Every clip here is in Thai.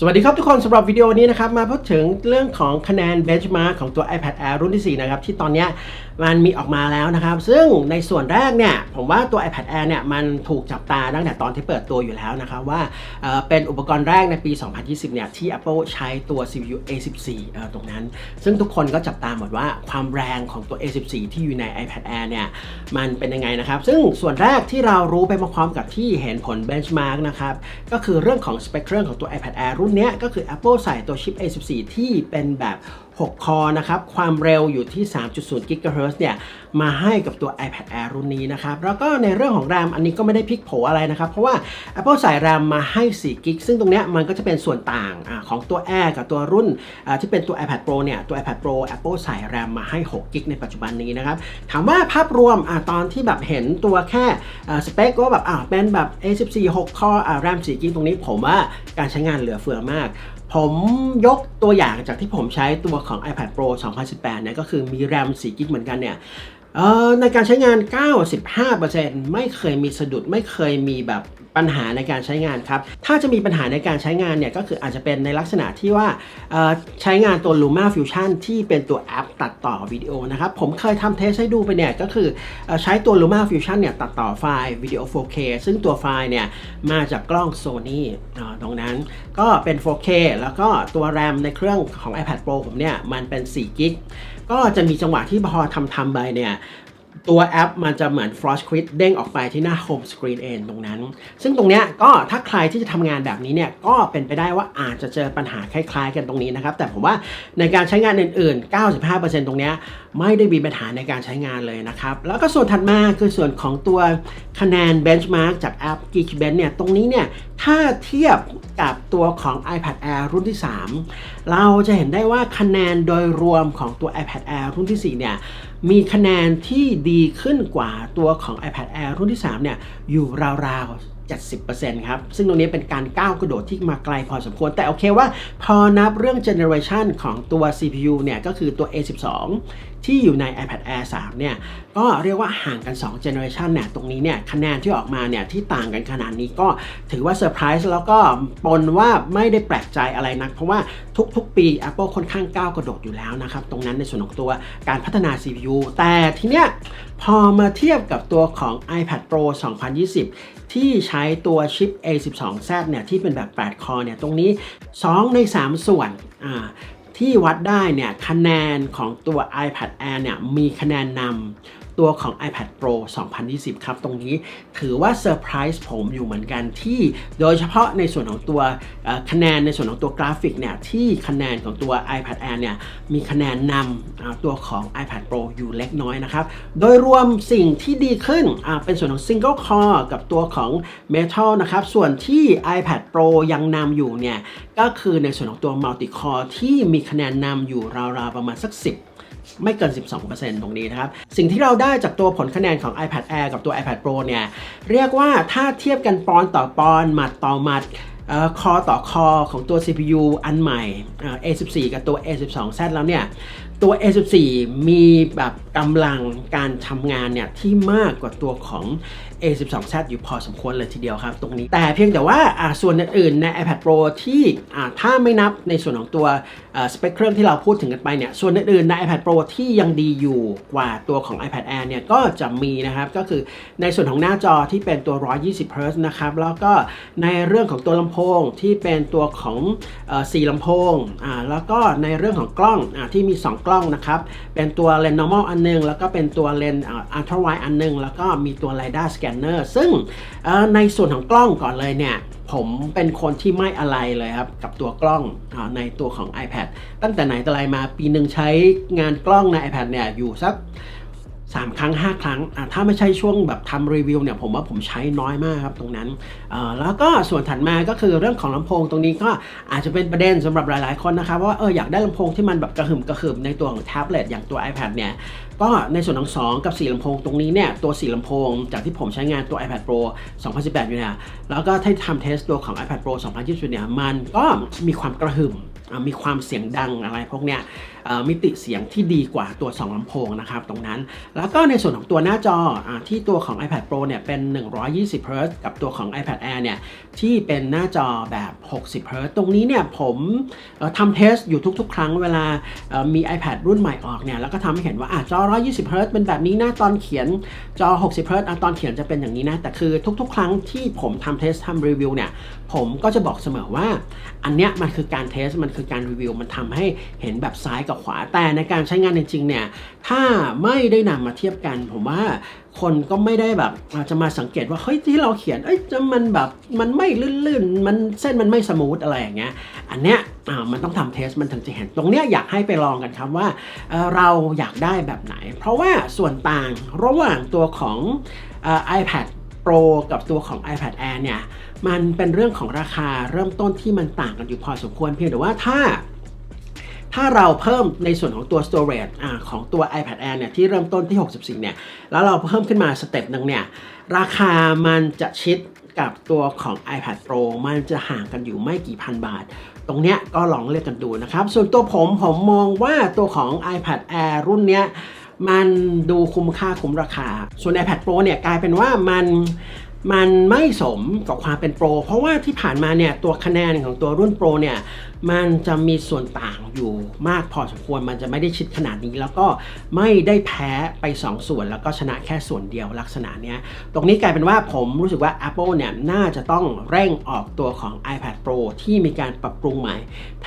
สวัสดีครับทุกคนสำหรับวิดีโอนี้นะครับมาพูดถึงเรื่องของคะแนน benchmark ของตัว iPad Air รุ่นที่ 4 นะครับ ที่ตอนนี้มันมีออกมาแล้วนะครับ ซึ่งในส่วนแรกเนี่ย ผมว่าตัว iPad Air เนี่ย มันถูกจับตาตั้งแต่ตอนที่เปิดตัวอยู่แล้วนะครับ ว่าเเป็นอุปกรณ์แรกในปี 2020 เนี่ย ที่ Apple ใช้ตัว CPU A14 เอ่ตรงนั้น ซึ่งทุกคนก็จับตาหมดว่าความแรงของตัว A14 ที่อยู่ใน iPad Air เนี่ยมันเป็นยังไงนะครับซึ่งส่วนแรกที่เรารู้ไปพร้อมกับที่เห็นผล benchmark นะครับก็คือเรื่องของสเปคเครื่องของตัว iPad Air รุ่นเนี้ก็คือ Apple ใส่ตัวชิป A14 ที่เป็นแบบ 6 คอนะครับ ความเร็วอยู่ที่ 3.0 GHz เนี่ย มาให้กับตัว iPad Air รุ่นนี้นะครับ แล้วก็ในเรื่องของ RAM อันนี้ก็ไม่ได้พลิกโผอะไรนะครับ เพราะว่า Apple ใส่ RAM มาให้4 g b ซึ่งตรงเนี้ยมันก็จะเป็นส่วนต่างอของตัว Air กับตัวรุ่นที่เป็นตัว iPad Pro เนี่ย ตัว iPad Pro Apple ใส่ RAM มาให้ 6 g b ในปัจจุบันนี้นะครับ ถามว่าภาพรวมอตอนที่แบบเห็นตัวแค่สเปคก็แบบอ่าเป็นแบบ A14 6คออ RAM 4 g b ตรงนี้ผมว่าการใช้งานเหลือเฟือมาก ผมยกตัวอย่างจากที่ผมใช้ตัวของ iPad Pro 2018 เนี่ยก็คือมี RAM 4กิกเหมือนกันเนี่ยเอ่อในการใช้งาน 95%ไม่เคยมีสะดุด ไม่เคยมีแบบ ปัญหาในการใช้งานครับ ถ้าจะมีปัญหาในการใช้งานเนี่ยก็คืออาจจะเป็นในลักษณะที่ว่าใช้งานตัว Luma Fusion ที่เป็นตัวแอปตัดต่อวิดีโอนะครับ ผมเคยทำเทสให้ดูไปเนี่ยก็คืออใช้ตัว Luma Fusion เนี่ยตัดต่อไฟล์วิดีโอ 4K ซึ่งตัวไฟล์เนี่ยมาจากกล้อง Sony อ่ตรงนั้นก็เป็น 4K แล้วก็ตัว RAM ในเครื่องของ iPad Pro ผมเนี่ยมันเป็น4 g b ก็จะมีจังหวะที่พอทำทำไปเนี่ย ตัวแอปมันจะเหมือน Flash Quit เด้งออกไปที่หน้า Home Screen เองตรงนั้น ซึ่งตรงเนี้ยก็ถ้าใครที่จะทำงานแบบนี้เนี่ยก็เป็นไปได้ว่าอาจจะเจอปัญหาคล้ายๆ กันตรงนี้นะครับ แต่ผมว่าในการใช้งานอื่นๆ 95%ตรงเนี้ยไม่ได้มีปัญหาในการใช้งานเลยนะครับ แล้วก็ส่วนถัดมาคือส่วนของตัวคะแนน Benchmark จากแอป Geekbench เนี่ยตรงนี้เนี่ยถ้าเทียบกับตัวของ iPad Air รุ่นที่ 3 เราจะเห็นได้ว่าคะแนนโดยรวมของตัว iPad Air รุ่นที่ 4 เนี่ย มีคะแนนที่ดีขึ้นกว่าตัวของ iPad Air รุ่นที่ 3 เนี่ย อยู่ราวๆ70%ครับ ซึ่งตรงนี้เป็นการก้าวกระโดดที่มาไกลพอสมควร แต่โอเคว่าพอนับเรื่อง generation ของตัว CPU เนี่ย ก็คือตัว A12 ที่อยู่ใน iPad Air 3 เนี่ย ก็เรียกว่าห่างกัน2 generation เนี่ย ตรงนี้เนี่ย คะแนนที่ออกมาเนี่ย ที่ต่างกันขนาดนี้ก็ถือว่าเซอร์ไพรส์แล้วก็ปนว่าไม่ได้แปลกใจอะไรนัก เพราะว่าทุกๆ ปี Apple ค่อนข้างก้าวกระโดดอยู่แล้วนะครับ ตรงนั้นในส่วนของตัวการพัฒนา CPU แต่ทีเนี้ยพอมาเทียบกับตัวของ iPad Pro 2020 ที่ใช้ตัวชิป A12Z เนี่ย ที่เป็นแบบ 8 คอเนี่ย ตรงนี้ 2 ใน 3 ส่วนอ่า ที่วัดได้เนี่ยคะแนนของตัว iPad Air เนี่ยมีคะแนนนำ ตัวของ iPad Pro 2020 ครับ ตรงนี้ถือว่าเซอร์ไพรส์ผมอยู่เหมือนกันที่โดยเฉพาะในส่วนของตัวคะแนนในส่วนของตัวกราฟิกเนี่ยที่คะแนนของตัว iPad Air เนี่ยมีคะแนนนำตัวของ iPad Pro อยู่เล็กน้อยนะครับ โดยรวมสิ่งที่ดีขึ้นเป็นส่วนของ Single Core กับตัวของ Metal นะครับ ส่วนที่ iPad Pro ยังนำอยู่เนี่ยก็คือในส่วนของตัว Multi Core ที่มีคะแนนนำอยู่ราวๆประมาณสัก 10 ไม่เกิน 12%ตรงนี้นะครับ สิ่งที่เราได้จากตัวผลคะแนนของ iPad Air กับตัว iPad Pro เนี่ย เรียกว่าถ้าเทียบกันปอนต่อปอนหมัดต่อหมัด คอต่อคอของตัว CPU อันใหม่ A14 กับตัว A12Z แล้วเนี่ย ตัว A14 มีแบบกำลังการทำงานเนี่ย ที่มากกว่าตัวของ A12Z อยู่พอสมควรเลยทีเดียวครับตรงนี้ แต่เพียงแต่ว่าส่วนอื่นๆใน iPad Pro ที่ถ้าไม่นับในส่วนของตัวสเปคเครื่องที่เราพูดถึงกันไปเนี่ย ส่วนอื่นๆใน iPad Pro ที่ยังดีอยู่กว่าตัวของ iPad Air เนี่ย ก็จะมีนะครับ ก็คือในส่วนของหน้าจอที่เป็นตัว 120 Hz นะครับ แล้วก็ในเรื่องของตัวลำโพงที่เป็นตัวของเอ่ลำโพงอ่าแล้วก็ในเรื่องของกล้องอ่าที่มี 2 กล้องนะครับเป็นตัวเลนส์ normal อันหนึง แล้วก็เป็นตัวเลนส์อ่า ultra wide อันหนึง แล้วก็มีตัว lidar scanner ซึ่งเอ่อในส่วนของกล้องก่อนเลยเนี่ยผมเป็นคนที่ไม่อะไรเลยครับ กับตัวกล้องอในตัวของ iPad ตั้งแต่ไหนแต่ไรมาปีหนึ่งใช้งานกล้องใน iPad เนี่ยอยู่สัก 3 ครั้ง 5 ครั้งถ้าไม่ใช่ช่วงแบบทำรีวิวเนี่ยผมว่าผมใช้น้อยมากครับตรงนั้นแล้วก็ส่วนถัดมาก็คือเรื่องของลำโพงตรงนี้ก็อาจจะเป็นประเด็นสำหรับหลาย ๆ คนนะครับว่าเอออยากได้ลำโพงที่มันแบบกระหึ่มกระหึ่มในตัวของแท็บเล็ตอย่างตัว iPad เนี่ยก็ในส่วนของ 2 กับ 4ลำโพงตรงนี้เนี่ยตัว 4ลำโพง จากที่ผมใช้งานตัว iPad Pro 2018 อยู่เนี่ยแล้วก็ที่ทำเทสตัวของ iPad Pro 2020 เนี่ยมันก็มีความกระหึ่ม มีความเสียงดังอะไรพวกเนี้ยมิติเสียงที่ดีกว่าตัว 2ลำโพงนะครับตรงนั้น แล้วก็ในส่วนของตัวหน้าจออที่ตัวของ iPad Pro เนี่ยเป็น 120 Hz กับตัวของ iPad Air เนี่ยที่เป็นหน้าจอแบบ 60 Hz ตรงนี้เนี่ยผมทำเทสอยู่ทุกๆ ครั้งเวลามี iPad รุ่นใหม่ออกเนี่ยแล้วก็ทำให้เห็นว่าอจอ 120 Hz เป็นแบบนี้นะตอนเขียนจอ 60 Hz อตอนเขียนจะเป็นอย่างนี้นะ แต่คือทุกๆ ครั้งที่ผมทำเทสทำรีวิวเนี่ยผมก็จะบอกเสมอว่าอันเนี้ยมันคือการเทสมันคือการรีวิวมันทำให้เห็นแบบซ้ายกับขวาแต่ในการใช้งานจริงๆเนี่ยถ้าไม่ได้นำมาเทียบกัน ผมว่าคนก็ไม่ได้แบบอาจจะมาสังเกตว่าเฮ้ยที่เราเขียนเอ้ยจะมันแบบมันไม่ลื่นๆมันเส้นมันไม่สมูทอะไรอย่างเงี้ยอันเนี้ยอ่ามันต้องทำเทสมันถึงจะเห็นตรงเนี้ยอยากให้ไปลองกันครับว่าเเราอยากได้แบบไหน เพราะว่าส่วนต่างระหว่างตัวของ iPad Pro กับตัวของ iPad Air เนี่ย มันเป็นเรื่องของราคาเริ่มต้นที่มันต่างกันอยู่พอสมควรเพียงแต่ว่าถ้า ถ้าเราเพิ่มในส่วนของตัว storage อของตัว iPad Air เนี่ยที่เริ่มต้นที่ 64 เนี่ย แล้วเราเพิ่มขึ้นมาสเต็ปหนึ่งเนี่ย ราคามันจะชิดกับตัวของ iPad Pro มันจะห่างกันอยู่ไม่กี่พันบาท ตรงเนี้ยก็ลองเลือกกันดูนะครับ ส่วนตัวผมผมมองว่าตัวของ iPad Air รุ่นเนี้ย มันดูคุ้มค่าคุ้มราคา ส่วน iPad Pro เนี่ยกลายเป็นว่ามัน มันไม่สมกับความเป็นโปร เพราะว่าที่ผ่านมาเนี่ยตัวคะแนนของตัวรุ่นโปรเนี่ยมันจะมีส่วนต่างอยู่มากพอสมควรมันจะไม่ได้ชิดขนาดนี้ แล้วก็ไม่ได้แพ้ไป 2 ส่วน แล้วก็ชนะแค่ส่วนเดียวลักษณะเนี้ยตรงนี้กลายเป็นว่าผมรู้สึกว่า Apple เนี่ยน่าจะต้องเร่งออกตัวของ iPad Pro ที่มีการปรับปรุงใหม่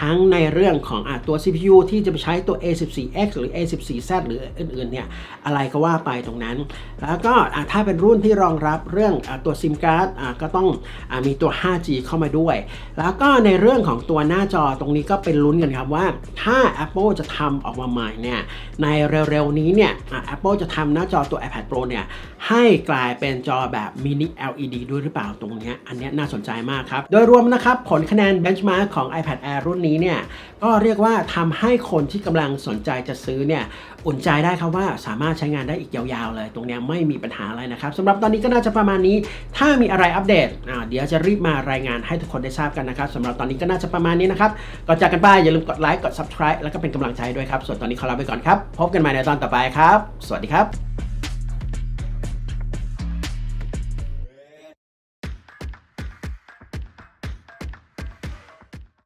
ทั้งในเรื่องของอตัว CPU ที่จะไปใช้ตัว A14X หรือ A14Z หรืออื่นๆเนี่ยอะไรก็ว่าไปตรงนั้น แล้วก็ถ้าเป็นรุ่นที่รองรับเรื่องตัว SIM card อะก็ต้องอมีตัว 5G เข้ามาด้วย แล้วก็ในเรื่องของตัวหน้าจอตรงนี้ก็เป็นลุ้นกันครับว่า ถ้า Apple จะทำออกมาใหม่เนี่ยในเร็วๆนี้เนี่ยอะ Apple จะทำหน้าจอตัว iPad Pro เนี่ยให้กลายเป็นจอแบบ mini LED ด้วยหรือเปล่าตรงนี้อันนี้น่าสนใจมากครับ โดยรวมนะครับ ผลคะแนน benchmark ของ iPad Air รุ่นนี้เนี่ยก็เรียกว่าทำให้คนที่กำลังสนใจจะซื้อเนี่ยอุ่นใจได้ครับว่าสามารถใช้งานได้อีกยาวๆเลย ตรงนี้ไม่มีปัญหาอะไรนะครับสำหรับตอนนี้ก็น่าจะประมาณนี้ถ้ามีอะไรอัปเดตเดี๋ยวจะรีบมารายงานให้ทุกคนได้ทราบกันนะครับสำหรับตอนนี้ก็น่าจะประมาณนี้นะครับก่อนจากกันไปอย่าลืมกดไลค์กด subscribe แล้วก็เป็นกำลังใจด้วยครับส่วนตอนนี้ขอลาไปก่อนครับพบกันใหม่ในตอนต่อไปครับ สวัสดีครับ